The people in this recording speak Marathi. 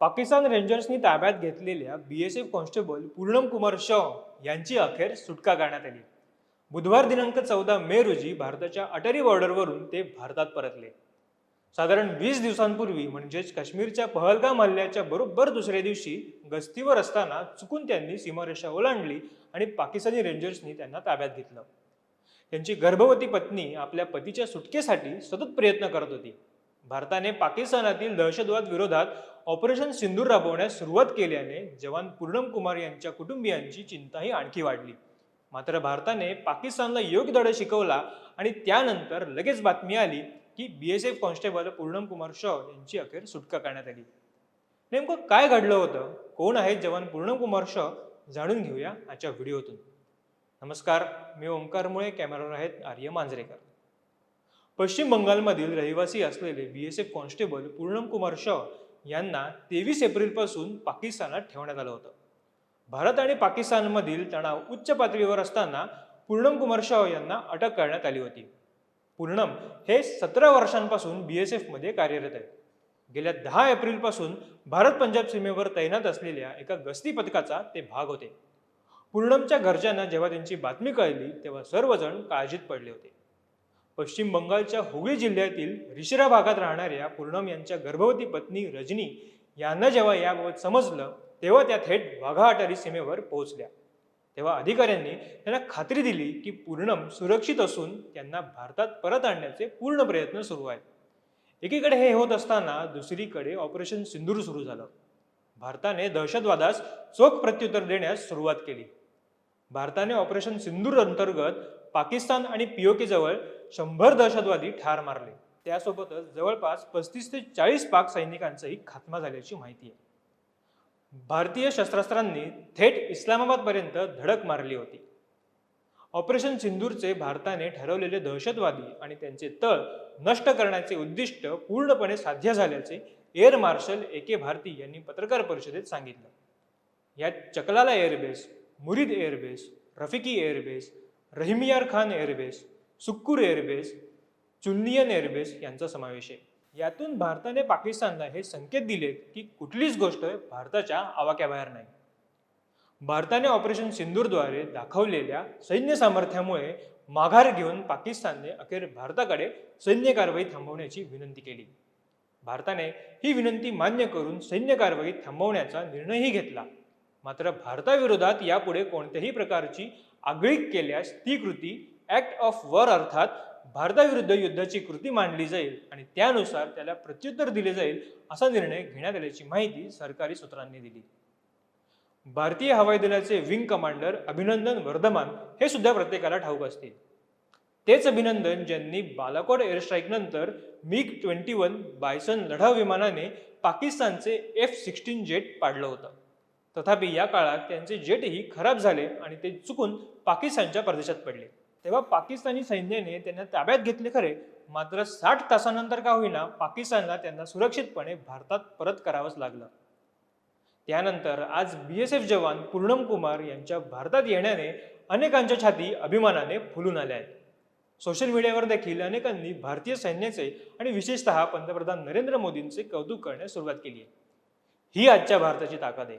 पाकिस्तान रेंजर्सनी ताब्यात घेतलेल्या B S F constable Purnam Kumar Shaw यांची अखेर सुटका करण्यात आली. बुधवार दिनांक चौदा मे रोजी भारताच्या अटरी बॉर्डरवरून ते भारतात परतले. साधारण वीस दिवसांपूर्वी म्हणजेच काश्मीरच्या पहलगाम हल्ल्याच्या बरोबर दुसऱ्या दिवशी गस्तीवर असताना चुकून त्यांनी सीमारेषा ओलांडली आणि पाकिस्तानी रेंजर्सनी त्यांना ताब्यात घेतलं. त्यांची गर्भवती पत्नी आपल्या पतीच्या सुटकेसाठी सतत प्रयत्न करत होती. भारताने पाकिस्तानातील दहशतवाद विरोधात ऑपरेशन सिंदूर राबवण्यास सुरुवात केल्याने जवान पूर्णम कुमार यांच्या कुटुंबियांची चिंताही आणखी वाढली. मात्र भारताने पाकिस्तानला योग्य धडा शिकवला आणि त्यानंतर लगेच बातमी आली की B S F constable Purnam Kumar Shaw यांची अखेर सुटका करण्यात आली. नेमकं काय घडलं होतं? कोण आहेत जवान पूर्णम कुमार शॉ? जाणून घेऊया आजच्या व्हिडिओतून. नमस्कार मी ओंकार मुळे कॅमेरावर आहेत आर्य मांजरेकर. पश्चिम बंगालमधील रहिवासी असलेले B S F constable Purnam Kumar Shaw यांना तेवीस एप्रिलपासून पाकिस्तानात ठेवण्यात आलं होतं. भारत आणि पाकिस्तानमधील तणाव उच्च पातळीवर असताना पूर्णम कुमार शॉ यांना अटक करण्यात आली होती. पूर्णम हे सतरा वर्षांपासून बी एस एफमध्ये कार्यरत आहेत. गेल्या दहा एप्रिलपासून भारत पंजाब सीमेवर तैनात असलेल्या एका गस्ती पथकाचा ते भाग होते. पूर्णमच्या घरच्यांना जेव्हा त्यांची बातमी कळली तेव्हा सर्वजण काळजीत पडले होते. पश्चिम बंगालच्या हुगळी जिल्ह्यातील रिशिरा भागात राहणाऱ्या पूर्णम यांच्या गर्भवती पत्नी रजनी यांना जेव्हा याबाबत समजलं तेव्हा त्या थेट वाघा अटारी सीमेवर पोहोचल्या. तेव्हा अधिकाऱ्यांनी त्यांना खात्री दिली की पूर्णम सुरक्षित असून त्यांना भारतात परत आणण्याचे पूर्ण प्रयत्न सुरू आहेत. एकीकडे हे होत असताना दुसरीकडे ऑपरेशन सिंदूर सुरू झालं. भारताने दहशतवादास चोख प्रत्युत्तर देण्यास सुरुवात केली. भारताने ऑपरेशन सिंदूर अंतर्गत पाकिस्तान आणि पीओके जवळ शंभर दहशतवादी ठार मारले. त्यासोबतच जवळपास पस्तीस ते चाळीस पाक सैनिकांचाही खात्मा झाल्याची माहिती आहे. भारतीय शस्त्रास्त्रांनी थेट इस्लामाबादपर्यंत धडक मारली होती. ऑपरेशन सिंदूरचे भारताने ठरवलेले दहशतवादी आणि त्यांचे तळ नष्ट करण्याचे उद्दिष्ट पूर्णपणे साध्य झाल्याचे air marshal A K Bharti यांनी पत्रकार परिषदेत सांगितलं. यात Chaklala airbase Murid airbase Rafiqui airbase Rahimyar Khan airbase Sukkur airbase Chunian airbase यांचा समावेश आहे. यातून भारताने पाकिस्तानला हे संकेत दिलेत की कुठलीच गोष्ट भारताच्या आवाक्याबाहेर नाही. भारताने ऑपरेशन सिंदूरद्वारे दाखवलेल्या सैन्य सामर्थ्यामुळे माघार घेऊन पाकिस्तानने अखेर भारताकडे सैन्य कारवाई थांबवण्याची विनंती केली. भारताने ही विनंती मान्य करून सैन्य कारवाई थांबवण्याचा निर्णयही घेतला. मात्र भारताविरोधात यापुढे कोणत्याही प्रकारची आगळीक केल्यास ती कृती ॲक्ट ऑफ वॉर अर्थात भारताविरुद्ध युद्धाची कृती मांडली जाईल आणि त्यानुसार त्याला प्रत्युत्तर दिले जाईल असा निर्णय घेण्यात आल्याची माहिती सरकारी सूत्रांनी दिली. भारतीय हवाई दलाचे विंग कमांडर अभिनंदन वर्धमान हे सुद्धा प्रत्येकाला ठाऊक असतील. तेच अभिनंदन ज्यांनी बालाकोट एअरस्ट्राईक नंतर मिग ट्वेंटी वन बायसन लढाऊ विमानाने पाकिस्तानचे एफ सिक्स्टीन जेट पाडलं होतं. तथापि या काळात त्यांचे जेटही खराब झाले आणि ते चुकून पाकिस्तानच्या प्रदेशात पडले. तेव्हा पाकिस्तानी सैन्याने त्यांना ताब्यात घेतले खरे मात्र साठ तासानंतर का होईना पाकिस्तानला त्यांना सुरक्षितपणे भारतात परत करावंच लागलं. त्यानंतर आज बी एस एफ जवान पूर्णम कुमार यांच्या भारतात येण्याने अनेकांच्या छाती अभिमानाने फुलून आल्या आहेत. सोशल मीडियावर देखील अनेकांनी भारतीय सैन्याचे आणि विशेषतः पंतप्रधान नरेंद्र मोदींचे कौतुक करण्यास सुरुवात केली आहे. ही आजच्या भारताची ताकद आहे.